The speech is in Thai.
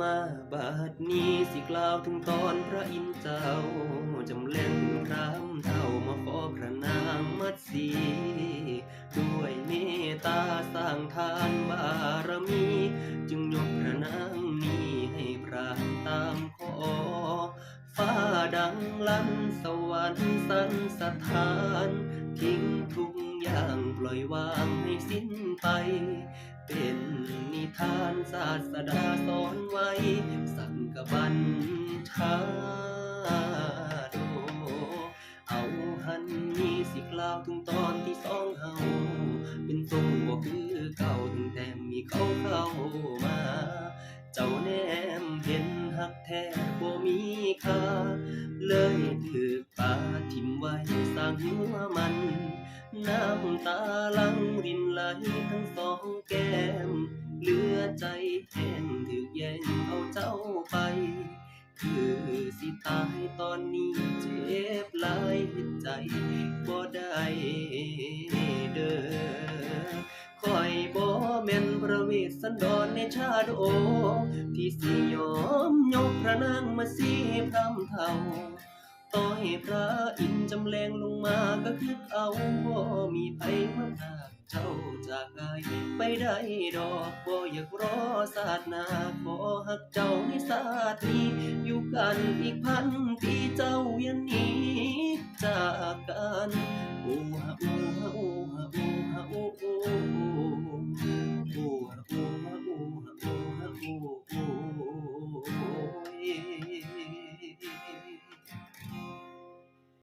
มาบาดนี้สิกล่าวถึงตอนพระอินทร์เจ้าจำเป็นครามเท่ามาขอพระนางมัดสีด้วยเมตตาสร้างทานบารมี จึงยกพระนางนี้ให้พระตามขอฟ้าดังลั่นสวรรค์สันสถาน ทิ้งทุกอย่างปล่อยวางให้สิ้นไปเป็น ทานศาสดาสอนไว้ สังกบันชาโดเอาหันนี้สิกล่าวถึงตอนที่สองเฮาเป็นทรงบ่คือเก่าถึงแต่มีเขาเข้ามา เจ้าแนมเห็นหักแท้บ่มีค่าเลยถือปาทิมไว้สร้างหัวมัน น้ำตาลังรินไหลทั้งสองแก้ เหลือใจแห้งถึกแย่งเอาเจ้าไป คือสิตายตอนนี้เจ็บหลายใจบ่ได้เด้อคอยบ่แม่นพระเวสสันดรในชาดโอ ที่สิยอมยกพระนางมาสีพรำเท่า ให้พระอินจำแรงลงมาก็คึกเอาบ่มีไผมาพากเจ้าจากกายไปได้ดอกบ่อยากรอศาสนาขอหักเจ้าในศาสตร์นี้อยู่กันอีกพันปีเจ้ายันหนี้จากกันโอ้ฮะ